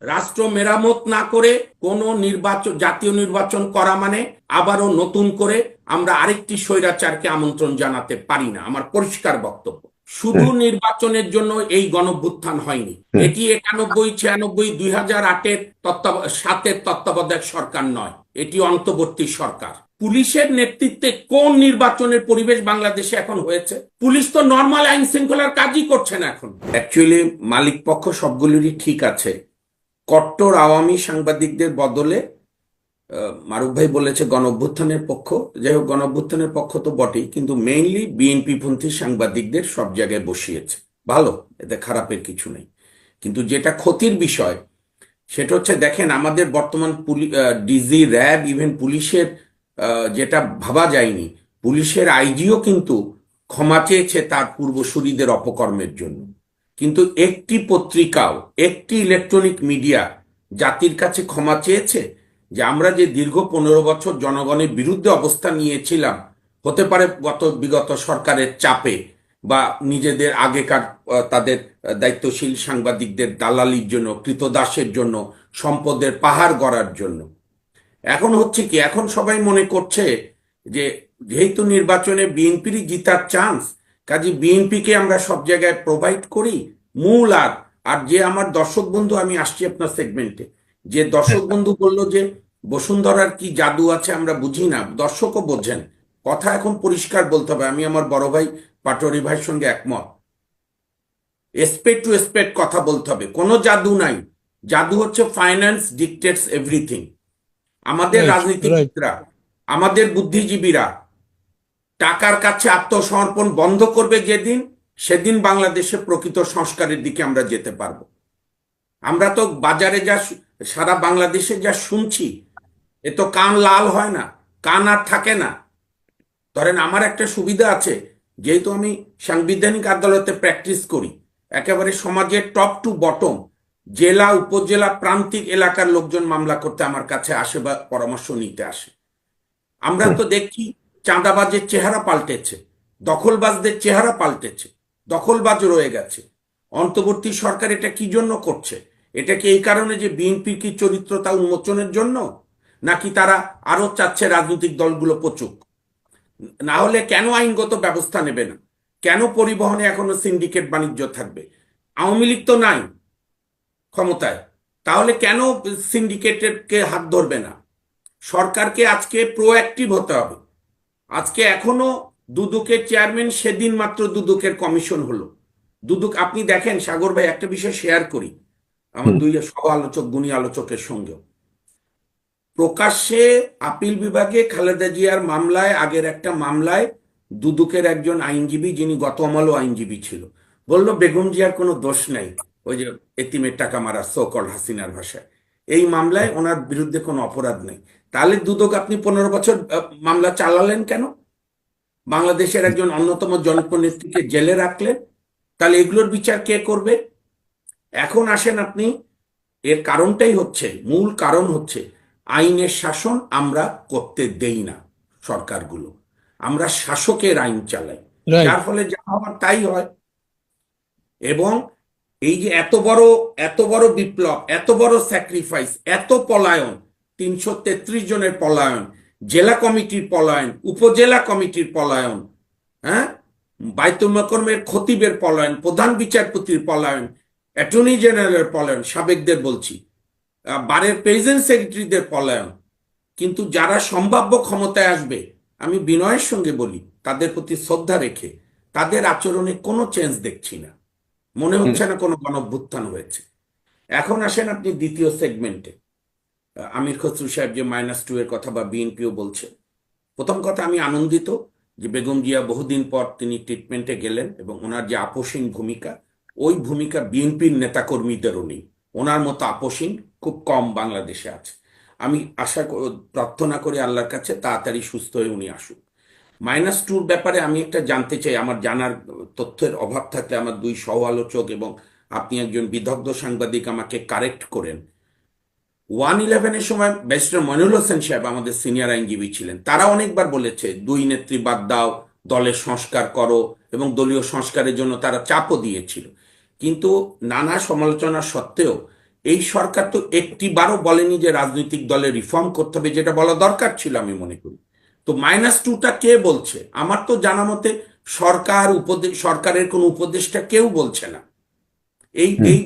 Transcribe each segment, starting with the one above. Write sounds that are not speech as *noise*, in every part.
রাষ্ট্র মেরামত না করে কোন নির্বাচন জাতীয় নির্বাচন করা মানে আবারও নতুন করে আমরা আরেকটি স্বৈরাচারকে আমন্ত্রণ জানাতে পারি না। আমার পরিষ্কার বক্তব্য। শুধু নির্বাচনের জন্য এই গণভ্যুত্থান হয়নি। এটি একানব্বই ছিয়ানব্বই দুই হাজার আটের তত্ত্বাব- সাতের তত্ত্বাবধায়ক সরকার নয় এটি অন্তর্বর্তী সরকার। পুলিশের নেতৃত্বে কোন নির্বাচনের পরিবেশ বাংলাদেশে এখন হয়েছে? পুলিশ তো নর্মাল আইন শৃঙ্খলার কাজই করছে না এখন। অ্যাকচুয়ালি মালিক পক্ষ সবগুলোরই ঠিক আছে। কট্টর আওয়ামী সাংবাদিকদের বদলে মারুফ ভাই বলেছে গণঅভ্যুত্থানের পক্ষ। যাই হোক গণঅভ্যুত্থানের পক্ষ তো বটেই, কিন্তু মেইনলি বিএনপি পন্থী সাংবাদিকদের সব জায়গায় বসিয়েছে। ভালো, এতে খারাপের কিছু নেই। কিন্তু যেটা ক্ষতির বিষয়, সেটা হচ্ছে দেখেন, আমাদের বর্তমান ডিজি র্যাব ইভেন পুলিশের যেটা ভাবা যায়নি, পুলিশের আইজিও কিন্তু ক্ষমা চেয়েছে তার পূর্বসূরিদের অপকর্মের জন্য। কিন্তু একটি পত্রিকাও, একটি ইলেকট্রনিক মিডিয়া জাতির কাছে ক্ষমা চেয়েছে যে আমরা যে দীর্ঘ পনেরো বছর জনগণের বিরুদ্ধে অবস্থান নিয়েছিলাম, হতে পারে গত বিগত সরকারের চাপে বা নিজেদের আগেকার তাদের দায়িত্বশীল সাংবাদিকদের দালালির জন্য, কৃতদাসের জন্য, সম্পদের পাহাড় গড়ার জন্য। এখন হচ্ছে কি, এখন সবাই মনে করছে যে যেহেতু নির্বাচনে বিএনপিরই জিতার চান্স কাজে বিএনপিকে আমরা সব জায়গায় প্রোভাইড করি। মূল আর আর যে আমার দর্শক বন্ধু আমি আসছি আপনার সেগমেন্টে যে দর্শক *laughs* বন্ধু বলল যে বসুন্ধরার কি জাদু আছে আমরা বুঝি না। দর্শকও বোঝেন। কথা এখন পরিষ্কার বলতে হবে আমি আমার বড় ভাই পাটোয়ারি ভাইয়ের সঙ্গে একমত। এসপেক্ট টু এসপেক্ট কথা বলতে হবে। কোনো জাদু নাই। জাদু হচ্ছে ফাইন্যান্স ডিকটেটস এভরিথিং আমাদের রাজনীতিবিদরা আমাদের বুদ্ধিজীবীরা টাকার কাছে আত্মসমর্পণ বন্ধ করবে যেদিন, সেদিন বাংলাদেশে প্রকৃত সংস্কারের দিকে আমরা যেতে পারব। আমরা তো বাজারে যা সারা বাংলাদেশে যা শুনছি, এ তো কান লাল হয় না, কান আর থাকে না। ধরেন আমার একটা সুবিধা আছে, যেহেতু আমি সাংবিধানিক আদালতে প্র্যাকটিস করি, একেবারে সমাজের টপ টু বটম, জেলা, উপজেলা, প্রান্তিক এলাকার লোকজন মামলা করতে আমার কাছে আসে বা পরামর্শ নিতে আসে। আমরা তো দেখি চাঁদাবাজের চেহারা পাল্টেছে, দখলবাজদের চেহারা পাল্টেছে, দখলবাজ রয়ে গেছে। অন্তর্বর্তী সরকার এটা কি জন্য করছে? এটা কি এই কারণে যে বিএনপির কি চরিত্রতা উন্মোচনের জন্য? নাকি তারা আরও চাচ্ছে রাজনৈতিক দলগুলো পচুক? না হলে কেন আইনগত ব্যবস্থা নেবে না? কেন পরিবহনে এখনও সিন্ডিকেট বাণিজ্য থাকবে? আওয়ামী লীগ তো নাই ক্ষমতায়। তাহলে কেন সিন্ডিকেটেরকে হাত ধরবে না? সরকারকে আজকে প্রোঅ্যাক্টিভ হতে হবে। আজকে এখনও দুদুকের চেয়ারম্যান সেদিন মাত্র দুদুকের কমিশন হলো। দুদুক আপনি দেখেন সাগর ভাই একটা বিষয় শেয়ার করি। আমার দুই সহ আলোচক গুণী আলোচকের সঙ্গেও। প্রকাশ্যে আপিল বিভাগে খালেদা জিয়ার মামলায় আগের একটা মামলায় দুদুকের একজন আইনজীবী যিনি গত আমলও আইনজীবী ছিল। বলল বেগম জিয়ার কোনো দোষ নাই ওই যে এতিমের টাকা মারা সোকল হাসিনার ভাষায়। এই মামলায় ওনার বিরুদ্ধে কোনো অপরাধ নেই। তাহলে দুদক আপনি পনেরো বছর মামলা চালালেন কেন? বাংলাদেশের একজন অন্যতম জনপ্রনেত্রীকে জেলে রাখলেন। তাহলে এগুলোর বিচার কে করবে? এখন আসেন আপনি এর কারণটাই হচ্ছে মূল কারণ হচ্ছে আইনের শাসন আমরা করতে দেই না সরকারগুলো। আমরা শাসকের আইন চালাই। যার ফলে যা হওয়ার তাই হয়। এবং এই যে এত বড় এত বড় বিপ্লব এত বড় স্যাক্রিফাইস এত পলায়ন তিনশো তেত্রিশ জনের পলায়ন, জেলা কমিটির পলায়ন, উপজেলা কমিটির পলায়ন হ্যাঁ? বাইতুল মোকরমের খতিবের পলায়ন, প্রধান বিচারপতির পলায়ন, অ্যাটর্নি জেনারেলের পলায়ন, সাবেকদের বলছি। বারের প্রেসিডেন্ট সেক্রেটারিদের পলায়ন। কিন্তু যারা সম্ভাব্য ক্ষমতায় আসবে, আমি বিনয়ের সঙ্গে বলি, তাদের প্রতি শ্রদ্ধা রেখে তাদের আচরণে কোনো চেঞ্জ দেখছি না। মনে হচ্ছে না কোনো গণভ্যুত্থান হয়েছে। এখন আসেন আপনি দ্বিতীয় সেগমেন্টে আমির খসরু সাহেব যে মাইনাস টু এর কথা বা বিএনপিও বলছে। প্রথম কথা, আমি আনন্দিত যে বেগম জিয়া বহুদিন পর তিনি ট্রিটমেন্টে গেলেন এবং ওনার যে আপোষহীন ভূমিকা, ওই ভূমিকা বিএনপির নেতাকর্মীদেরও নেই। ওনার মতো আপোষহীন খুব কম বাংলাদেশে আছে। আমি আশা প্রার্থনা করি আল্লাহর কাছে তাড়াতাড়ি সুস্থ হয়ে উনি আসুক। মাইনাস টুর ব্যাপারে আমি একটা জানতে চাই। আমার জানার তথ্যের অভাব থাকলে আমার দুই সহ আলোচক এবং আপনি একজন বিদগ্ধ সাংবাদিক আমাকে কারেক্ট করেন। ওয়ান ইলেভেনের সময় ব্যারিস্টার মইনুল হোসেন সাহেব আমাদের সিনিয়র আইনজীবী ছিলেন। তারা অনেকবার বলেছে দুই নেত্রী বাদ দাও দলের সংস্কার করো এবং দলীয় সংস্কারের জন্য তারা চাপও দিয়েছিল। কিন্তু নানা সমালোচনা সত্ত্বেও এই সরকার তো একটি বারও বলেনি যে রাজনৈতিক দলে রিফর্ম করতে হবে যেটা বলা দরকার ছিল আমি মনে করি। তো মাইনাস টুটা কে বলছে? আমার তো জানা মতে সরকার উপদেশ সরকারের কোনো উপদেষ্টা কেউ বলছে না। এই এই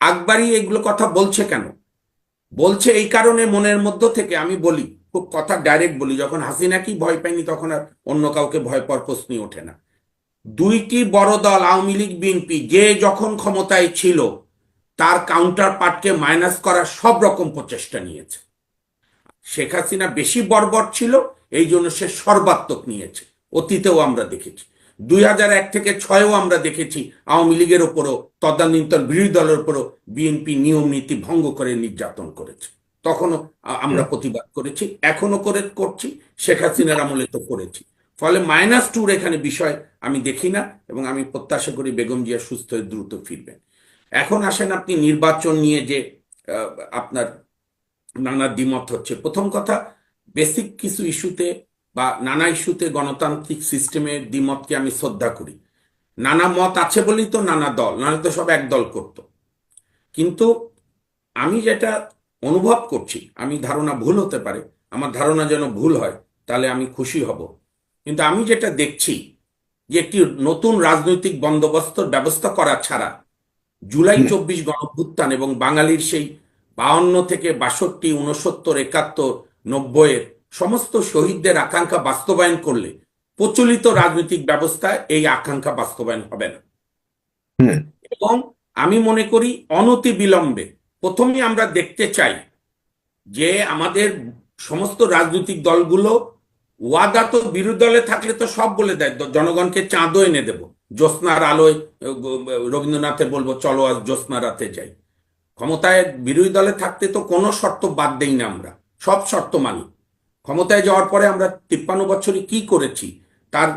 আকবারি এগুলো কথা বলছে কেন? বলছে এই কারণে মনের মধ্য থেকে আমি বলি, খুব কথা ডাইরেক্ট বলি, যখন হাসিনাকেই ভয় পাইনি তখন আর অন্য কাউকে ভয় পাওয়ার প্রশ্নই ওঠে না। দুইটি বড় দল, আওয়ামী লীগ, বিএনপি, যে যখন ক্ষমতায় ছিল, তার কাউন্টার পার্টকে মাইনাস করার সব রকম প্রচেষ্টা নিয়েছে। শেখ হাসিনা বেশি বর্বর ছিল, এই জন্য সে সর্বাত্মক নিয়েছে। অতীতেও আমরা দেখেছি। দুই হাজার এক থেকে ছয়ও আমরা দেখেছি আওয়ামী লীগের ওপরও তদানীন্তন বিরোধী দলের উপরও বিএনপি নিয়ম নীতি ভঙ্গ করে নির্যাতন করেছে। তখনও আমরা প্রতিবাদ করেছি এখনও করে করছি শেখ হাসিনার আমলে তো করেছি। ফলে মাইনাস টুর এখানে বিষয় আমি দেখি না এবং আমি প্রত্যাশা করি বেগম জিয়া সুস্থ হয়ে দ্রুত ফিরবেন। এখন আসেন আপনি নির্বাচন নিয়ে যে আপনার নানা দ্বিমত হচ্ছে। প্রথম কথা বেসিক কিছু ইস্যুতে বা নানা ইস্যুতে গণতান্ত্রিক সিস্টেমের দ্বিমতকে আমি শ্রদ্ধা করি। নানা মত আছে বলেই তো নানা দল নাহলে তো সব এক দল করত। কিন্তু আমি যেটা অনুভব করছি আমি ধারণা ভুল হতে পারে আমার ধারণা যেন ভুল হয় তাহলে আমি খুশি হব। কিন্তু আমি যেটা দেখছি যে একটি নতুন রাজনৈতিক বন্দোবস্তর ব্যবস্থা করা ছাড়া জুলাই চব্বিশ গণভুত্থান এবং বাঙালির সেই বাহান্ন থেকে বাষট্টি উনসত্তর একাত্তর নব্বইয়ের সমস্ত শহীদদের আকাঙ্ক্ষা বাস্তবায়ন করলে প্রচলিত রাজনৈতিক ব্যবস্থায় এই আকাঙ্ক্ষা বাস্তবায়ন হবে না। এবং আমি মনে করি অনতি বিলম্বে প্রথমে আমরা দেখতে চাই যে আমাদের সমস্ত রাজনৈতিক দলগুলো ওয়াদা তো বিরোধী দলে থাকলে তো সব বলে দেয় জনগণকে চাঁদও এনে দেব। জ্যোৎস্নার আলোয় রবীন্দ্রনাথে বলব চলো আজ জ্যোৎস্না রাতে যাই। ক্ষমতায় বিরোধী দলে থাকতে তো কোনো শর্ত বাদ দেই না আমরা। সব শর্ত মানি। ক্ষমতায় যাওয়ার পরে আমরা তিপ্পান্ন বছরে কি করেছি? তার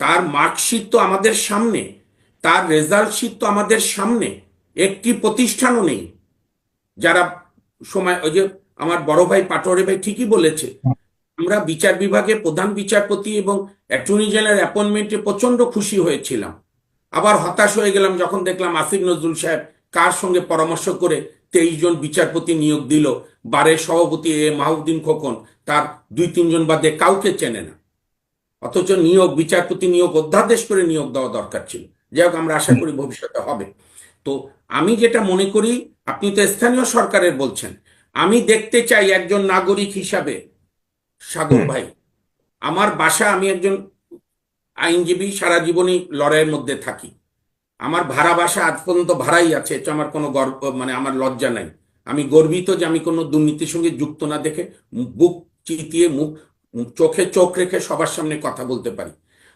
তার মার্কশিট তো আমাদের সামনে, তার রেজাল্ট শিট তো আমাদের সামনে, একটি প্রতিষ্ঠানও নেই। যারা সময়, ওই যে আমার বড় ভাই পাটোয়ারি ভাই ঠিকই বলেছে, আমরা বিচার বিভাগে প্রধান বিচারপতি এবং অ্যাটর্নি জেনারেল অ্যাপয়েন্টমেন্টে প্রচণ্ড খুশি হয়েছিলাম। আবার হতাশ হয়ে গেলাম যখন দেখলাম আসিফ নজরুল সাহেব কার সঙ্গে পরামর্শ করে তেইশ জন বিচারপতি নিয়োগ দিল। বারের সভাপতি এ মাহউদ্দিন খোকন তার দুই তিনজন বাদে কাউকে চেনে না। অথচ নিয়োগ বিচারপতি নিয়োগ অধ্যাদেশ করে নিয়োগ দেওয়া দরকার ছিল। যাই হোক আমরা আশা করি ভবিষ্যতে হবে। তো আমি যেটা মনে করি আপনি তো স্থানীয় সরকারের বলছেন। আমি দেখতে চাই একজন নাগরিক হিসাবে সাগর ভাই। আমার বাসা আমি একজন আইনজীবী সারা জীবনই লড়াইয়ের মধ্যে থাকি। আমার ভাড়া বাসা আজ পর্যন্ত ভাড়াই আছে এটা আমার কোনো গর্ব মানে আমার লজ্জা নাই। আমি গর্বিত যে আমি কোনো দুর্নীতির সঙ্গে যুক্ত না দেখে বুক চিতিয়ে মুখ, চোখে চোখ রেখে সবার সামনে কথা বলতে পারি।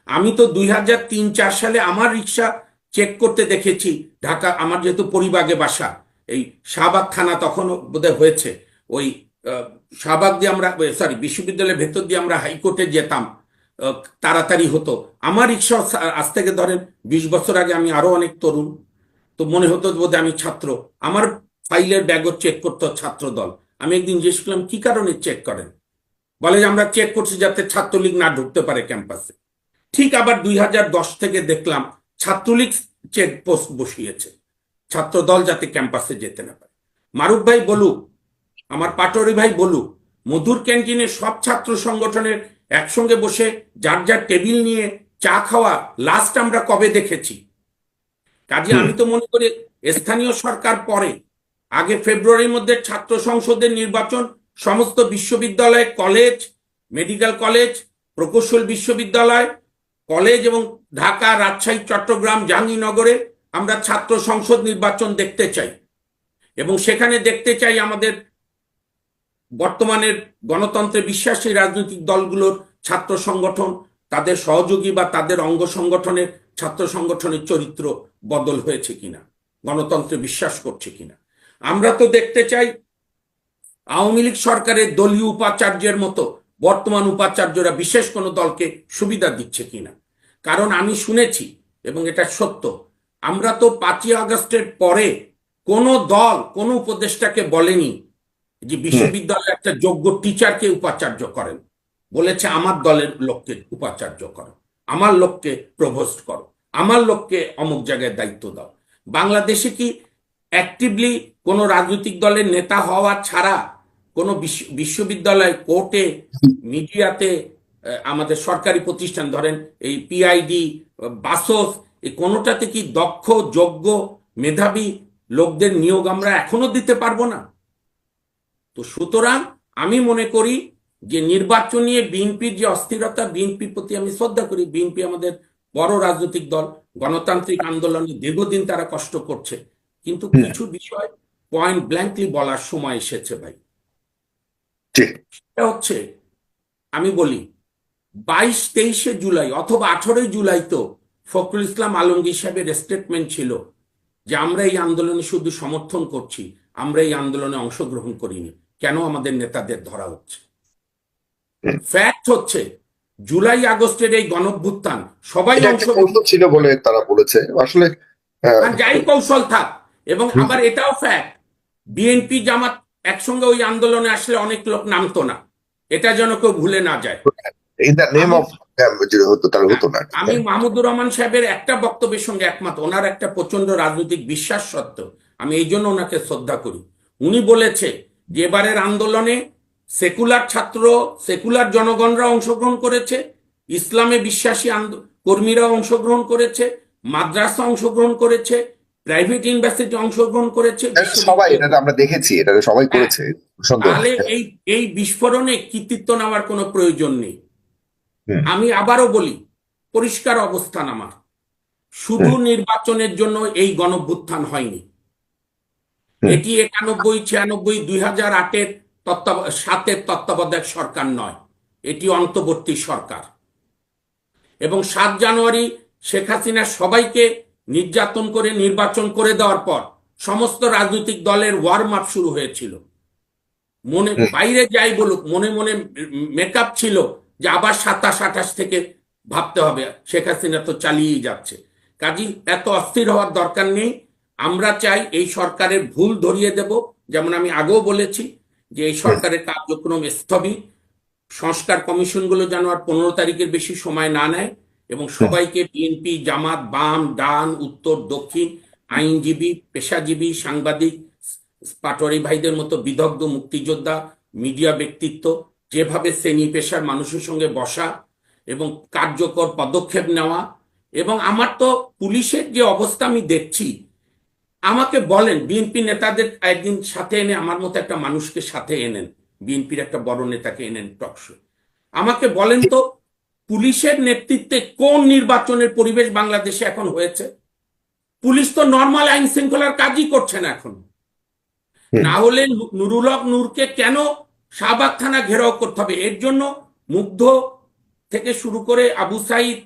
আমি তো দুই হাজার তিন চার সালে আমার রিক্সা চেক করতে দেখেছি, ঢাকা, আমার যেহেতু পরিবাগে বাসা, এই শাহবাগ থানা তখনও বোধহয় হয়েছে। ওই শাহবাগ দিয়ে আমরা সরি বিশ্ববিদ্যালয়ের ভেতর দিয়ে আমরা হাইকোর্টে যেতাম তাড়াতাড়ি হতো। আমার রিক্সা আজ থেকে ধরেন বিশ বছর আগে আমি আরও অনেক তরুণ, তো মনে হতো বোধহয় আমি ছাত্র। আমার ফাইলের ব্যাগও চেক করতো ছাত্র দল আমি একদিন জিজ্ঞেস করলাম কি কারণে চেক করেন? বলে যে, আমরা চেক করছি যাতে ছাত্রলীগ না ঢুকতে পারে ক্যাম্পাসে ঠিক আবার দুই হাজার দশ থেকে দেখলাম, ছাত্রলীগ চেক পোস্ট বসিয়েছে। ছাত্র দল যাতে ক্যাম্পাসে যেতে না পারে। মারুফ ভাই বলুক, আমার পাটোয়ারি ভাই বলুক, মধুর ক্যান্টিনে সব ছাত্র সংগঠনের একসঙ্গে বসে যার যার টেবিল নিয়ে চা খাওয়া লাস্ট আমরা কবে দেখেছি? কাজে আমি তো মনে করি স্থানীয় সরকার পরে। আগে ফেব্রুয়ারির মধ্যে ছাত্র সংসদের নির্বাচন সমস্ত বিশ্ববিদ্যালয় কলেজ মেডিকেল কলেজ প্রকৌশল বিশ্ববিদ্যালয় কলেজ এবং ঢাকা রাজশাহী চট্টগ্রাম জাহাঙ্গীরনগরে আমরা ছাত্র সংসদ নির্বাচন দেখতে চাই। এবং সেখানে দেখতে চাই আমাদের বর্তমানের গণতন্ত্রে বিশ্বাসী রাজনৈতিক দলগুলোর ছাত্র সংগঠন, তাদের সহযোগী বা তাদের অঙ্গ সংগঠনের ছাত্র সংগঠনের চরিত্র বদল হয়েছে কিনা, গণতন্ত্রে বিশ্বাস করছে কিনা। আমরা তো দেখতে চাই আওয়ামী লীগ সরকারের দলীয় উপাচার্যের মতো বর্তমান উপাচার্যরা বিশেষ কোনো দলকে সুবিধা দিচ্ছে কিনা। কারণ আমি শুনেছি, এবং এটা সত্য, আমরা তো পাঁচই আগস্টের পরে কোনো দল, কোনো উপদেষ্টাকে বলেনি যে বিশ্ববিদ্যালয়ে একটা যোগ্য টিচারকে উপাচার্য করেন। বলেছে আমার দলের লোককে উপাচার্য করো। আমার লোককে প্রভোস্ট করো। আমার লোককে অমুক জায়গায় দায়িত্ব দাও। বাংলাদেশে কি অ্যাক্টিভলি কোনো রাজনৈতিক দলের নেতা হওয়া ছাড়া কোনো বিশ্ববিদ্যালয় কোর্টে মিডিয়াতে আমাদের সরকারি প্রতিষ্ঠান ধরেন এই পিআইডি বাসস এই কোনোটাতে কি দক্ষ যোগ্য মেধাবী লোকদের নিয়োগ আমরা এখনও দিতে পারব না? তো সুতরাং আমি মনে করি যে নির্বাচন নিয়ে বিএনপির যে অস্থিরতা বিএনপির প্রতি আমি শ্রদ্ধা করি। বিএনপি আমাদের বড় রাজনৈতিক দল গণতান্ত্রিক আন্দোলনে দীর্ঘদিন তারা কষ্ট করছে। কিন্তু কিছু বিষয় পয়েন্ট ব্ল্যাঙ্কলি বলার সময় এসেছে ভাই। সেটা হচ্ছে আমি বলি বাইশ তেইশে জুলাই অথবা আঠারোই জুলাই তো ফখরুল ইসলাম আলমগীর সাহেবের স্টেটমেন্ট ছিল যে আমরা এই আন্দোলনে শুধু সমর্থন করছি আমরা এই আন্দোলনে অংশগ্রহণ করিনি। কেন আমাদের নেতাদের ধরা হচ্ছে? ফ্যাক্ট হচ্ছে জুলাই আগস্টের এই গণভ্যুত্থান সবাই কৌশল ছিল বলে তারা বলেছে। আসলে যাই কৌশল থাক এবং আবার এটাও ফ্যাক্ট বিএনপি জামাত একসঙ্গে ওই আন্দোলনে আসলে অনেক লোক নামতো না। এটা যেন কেউ ভুলে না যায়। আমি মাহমুদুর রহমান সাহেবের একটা বক্তব্যের সঙ্গে একমত ওনার একটা প্রচণ্ড রাজনৈতিক বিশ্বাস সত্ত্বেও আমি এই জন্য ওনাকে শ্রদ্ধা করি। উনি বলেছে যে এবারের আন্দোলনে সেকুলার ছাত্র সেকুলার জনগণরা অংশগ্রহণ করেছে ইসলামে বিশ্বাসী কর্মীরা অংশগ্রহণ করেছে মাদ্রাসা অংশগ্রহণ করেছে প্রাইভেট ইউনিভার্সিটি অংশগ্রহণ করেছে সবাই এটা আমরা দেখেছি এটা সবাই করেছে তাহলে এই এই বিস্ফোরণে কৃতিত্ব নেওয়ার কোনো প্রয়োজন নেই। আমি আবারও বলি পরিষ্কার অবস্থান আমার। শুধু নির্বাচনের জন্য এই গণভ্যুত্থান হয়নি। এটি একানব্বই ছিয়ানব্বই দুই হাজার আটের তত্ত্বাব সাতের তত্ত্বাবধায়ক সরকার নয়। এটি অন্তর্বর্তী সরকার। এবং সাত জানুয়ারি শেখ হাসিনা সবাইকে নির্যাতন করে নির্বাচন করে দেওয়ার পর সমস্ত রাজনৈতিক দলের ওয়ার্ম আপ শুরু হয়েছিল। মনে বাইরে যাই বলুক মনে মনে মেকআপ ছিল যে আবার সাতাশ আঠাশ থেকে ভাবতে হবে শেখ হাসিনা তো চালিয়েই যাচ্ছে। কাজী এত অস্থির হওয়ার দরকার নেই। আমরা চাই এই সরকারের ভুল ধরিয়ে দেব। যেমন আমি আগেও বলেছি যে এই সরকারের কার্যক্রম স্থবির। সংস্কার কমিশনগুলো যেন আর পনেরো তারিখের বেশি সময় না নেয় এবং সবাইকে বিএনপি জামাত, বাম, ডান, উত্তর, দক্ষিণ, আইনজীবী, পেশাজীবী, সাংবাদিক, পাটোয়ারি ভাইদের মতো বিদগ্ধ, মুক্তিযোদ্ধা, মিডিয়া ব্যক্তিত্ব যেভাবে শ্রেণি পেশার মানুষের সঙ্গে বসা এবং কার্যকর পদক্ষেপ নেওয়া এবং আমার তো পুলিশের যে অবস্থা আমি দেখছি আমাকে বলেন বিএনপি নেতাদের একদিন সাথে এনে আমার মতো একটা মানুষকে সাথে এনেন। বিএনপির একটা বড় নেতাকে এনেন টকশো আমাকে বলেন তো পুলিশের নেতৃত্বে কোন নির্বাচনের পরিবেশ বাংলাদেশে এখন হয়েছে? পুলিশ তো নর্মাল আইন শৃঙ্খলার কাজই করছে না এখন। না হলে নুরুল হক নূরকে কেন শাহবাগ থানা ঘেরাও করতে হবে? এর জন্য মুগ্ধ থেকে শুরু করে আবু সাইদ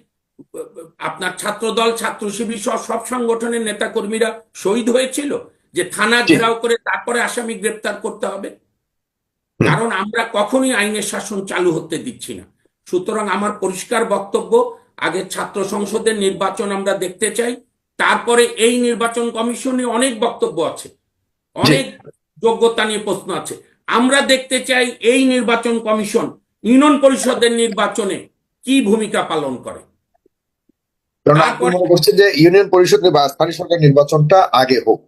আপনার ছাত্রদল ছাত্র শিবির সহ সব সংগঠনের নেতাকর্মীরা শহীদ হয়েছিল যে থানা। ঘেরাও করে তারপরে আসামি গ্রেপ্তার করতে হবে। কারণ আমরা কখনোই আইনের শাসন চালু হতে দিচ্ছি না। সুতরাং আমার পরিষ্কার বক্তব্য আগে ছাত্র সংসদের নির্বাচন আমরা দেখতে চাই। তারপরে এই নির্বাচন কমিশনে অনেক বক্তব্য আছে। অনেক যোগ্যতা নিয়ে প্রশ্ন আছে। আমরা দেখতে চাই এই নির্বাচন কমিশন ইউনিয়ন পরিষদের নির্বাচনে কি ভূমিকা পালন করে। কারণ আপনি মনে করছেন যে ইউনিয়ন পরিষদ বা স্থানীয় সরকার নির্বাচনটা আগে হোক।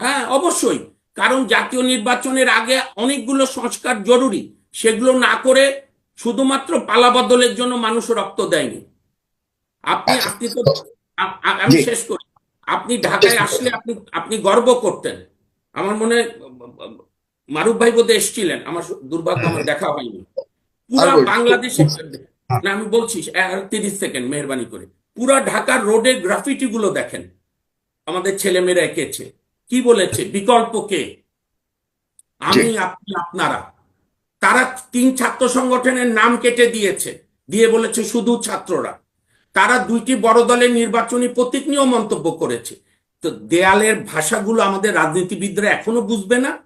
হ্যাঁ অবশ্যই। কারণ জাতীয় নির্বাচনের আগে অনেকগুলো সংস্কার জরুরি। সেগুলো না করে শুধুমাত্র পালা বদলের জন্য মানুষ রক্ত দেয়নি। আপনি আচ্ছা। আপনি তো আমি শেষ করি। আপনি ঢাকায় আসলে আপনি আপনি গর্ব করতেন। আমার মনে হয় মারুফ ভাই বোধহয় এসছিলেন। আমার দুর্ভাগ্য আমার দেখা হয়নি। পুরা বাংলাদেশে না আমি বলছি তিরিশ সেকেন্ড মেহরবানি করে। পুরা ঢাকার রোডের গ্রাফিটি গুলো দেখেন। আমাদের ছেলেমেয়েরা এঁকেছে। কি বলেছে? বিকল্প কে? আমি আপনি আপনারা। তারা তিন ছাত্র সংগঠনের নাম কেটে দিয়েছে। দিয়ে বলেছে শুধু ছাত্ররা। তারা দুইটি বড় দলের নির্বাচনী প্রতীক নিয়েও মন্তব্য করেছে। তো দেয়ালের ভাষাগুলো আমাদের রাজনীতিবিদরা এখনও বুঝবে না?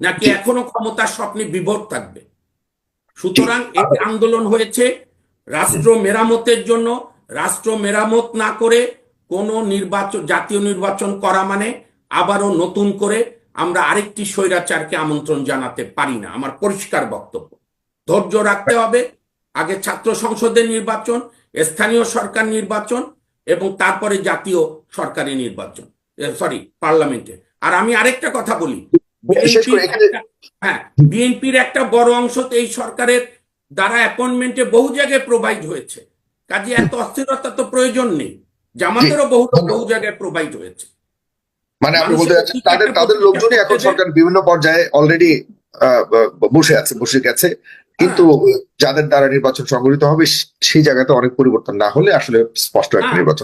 নাকি এখনও ক্ষমতার স্বপ্নে বিভোর থাকবে? সুতরাং এই আন্দোলন হয়েছে রাষ্ট্র মেরামতের জন্য। রাষ্ট্র মেরামত না করে কোন নির্বাচন জাতীয় নির্বাচন করা মানে আবারও নতুন করে আমরা আরেকটি স্বৈরাচারকে আমন্ত্রণ জানাতে পারি না। আমার পরিষ্কার বক্তব্য। ধৈর্য রাখতে হবে। আগে ছাত্র সংসদের নির্বাচন স্থানীয় সরকার নির্বাচন এবং তারপরে জাতীয় সরকারি নির্বাচন সরি পার্লামেন্টে। আর আমি আরেকটা কথা বলি। হ্যাঁ বিএনপির একটা বড় অংশ তো এই সরকারের দ্বারা অ্যাপয়েন্টমেন্টে বহু জায়গায় প্রোভাইড হয়েছে। কাজে এত অস্থিরতা তো প্রয়োজন নেই। জামাতেরও বহু বহু জায়গায় প্রোভাইড হয়েছে। মানে আপনি বলতে চাচ্ছেন তাদের তাদের লোকজনই এখন সরকার বিভিন্ন পর্যায়ে অলরেডি বসে আছে বসে গেছে। কিন্তু যাদের দ্বারা নির্বাচন সংগঠিত হবে সেই জায়গাতে অনেক পরিবর্তন না হলে আসলে স্পষ্ট একটা হ্যাঁ। নির্বাচন